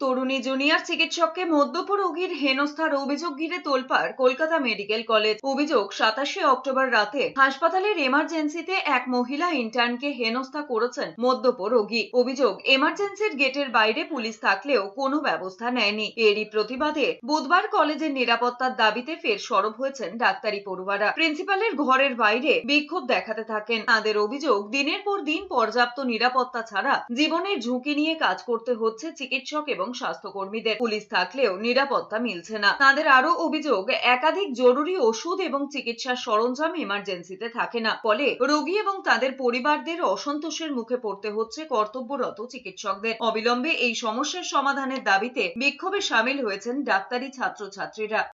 তরুণী জুনিয়র চিকিৎসককে মদ্যপ রোগীর হেনস্থার অভিযোগ ঘিরে তোলপাড় কলকাতা মেডিকেল কলেজ। অভিযোগ, সাতাশে অক্টোবর রাতে হাসপাতালের এমার্জেন্সিতে এক মহিলা ইন্টার্নকে হেনস্থা করেছেন মদ্যপ রোগী। অভিযোগ, এমার্জেন্সির গেটের বাইরে পুলিশ থাকলেও কোনো ব্যবস্থা নেয়নি। এরই প্রতিবাদে বুধবার কলেজের নিরাপত্তার দাবিতে ফের সরব হয়েছেন ডাক্তারি পড়ুয়ারা। প্রিন্সিপালের ঘরের বাইরে বিক্ষোভ দেখাতে থাকেন। তাদের অভিযোগ, দিনের পর দিন পর্যাপ্ত নিরাপত্তা ছাড়া জীবনের ঝুঁকি নিয়ে কাজ করতে হচ্ছে চিকিৎসক এবং স্বাস্থ্যকর্মীদের। পুলিশ থাকলেও নিরাপত্তা মিলছে না। তাদের আরও অভিযোগ, একাধিক জরুরি ওষুধ এবং চিকিৎসার সরঞ্জাম ইমার্জেন্সিতে থাকে না। ফলে রোগী এবং তাদের পরিবারদের অসন্তোষের মুখে পড়তে হচ্ছে কর্তব্যরত চিকিৎসকদের। অবিলম্বে এই সমস্যার সমাধানের দাবিতে বিক্ষোভে সামিল হয়েছেন ডাক্তারি ছাত্রছাত্রীরা।